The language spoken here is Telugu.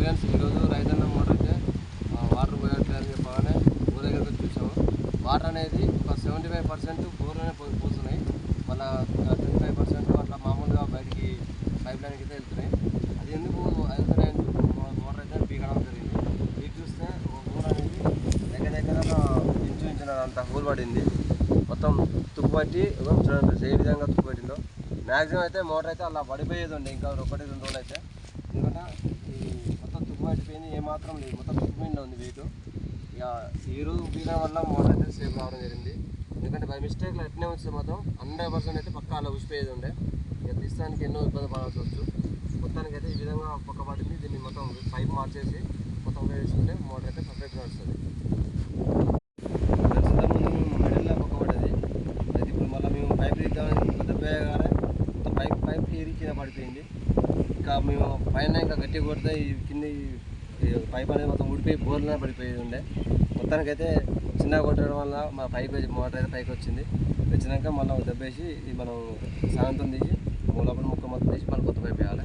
ఫ్రెండ్స్ ఈరోజు రైతన్న మోటార్ అయితే వాటర్ పోయట్లేదని చెప్పగానే ఊరి దగ్గరకు వచ్చి చూసాము వాటర్ అనేది ఒక సెవెంటీ ఫైవ్ పర్సెంట్ బోర్లోనే పో- పోతున్నాయి మళ్ళీ ట్వంటీ ఫైవ్ పర్సెంట్ అట్లా మామూలుగా బయటికి పైప్ లైన్కి అయితే వెళ్తున్నాయి. అది ఎందుకు వెళ్తున్నాయి అని మోటార్ అయితే పీకడం జరిగింది. పీక్ చూస్తే ఒక బోర్ అనేది దగ్గర దగ్గర ఇంచుమించిన అంత హోల్ పడింది. మొత్తం తుప్పు పట్టి చూడండి ఏ విధంగా తుప్పు పట్టిందో. మ్యాక్సిమం అయితే మోటార్ అయితే అలా పడిపోయేది ఉండే. ఇంకా ఒకటి రెండు రోజులు అయితే. ఎందుకంటే మాత్రం లేదు. మొత్తం తుప్పు ఉంది వెయిట్ ఇక ఈ రోజు పీకడం వల్ల మోటార్ అయితే సేఫ్ రావడం జరిగింది. ఎందుకంటే బై మిస్టేక్లో ఎట్నే వస్తే మాత్రం హండ్రెడ్ పర్సెంట్ అయితే పక్కా అలా ఉసిపోయేది ఉండే. ఇక తీస్తానికి ఎన్నో ఇబ్బంది పడాల్సి వచ్చు. మొత్తానికి అయితే ఈ విధంగా పక్క పడింది. దీన్ని మొత్తం పైప్ మార్చేసి మొత్తం వేసుకుంటే మోటార్ అయితే పర్ఫెక్ట్గా వస్తుంది ఇప్పుడు మళ్ళీ మేము పైప్ పైప్ పైప్ కింద పడిపోయింది. ఇంకా మేము పైన ఇంకా గట్టిగా కొడితే ఈ కింద పైప్ అనేది మొత్తం ఊడిపోయి బోర్లా పడిపోయి ఉండే. మొత్తానికైతే చిన్నగా కొట్టడం వల్ల మా పైప్ మోటార్ అయితే పైకి వచ్చింది. వచ్చినాక మళ్ళీ దెబ్బేసి ఇది మనం సాయంత్రం తీసి లోపల ముక్క మొత్తం తీసి మళ్ళీ కొత్త పైప్ వేయాలి.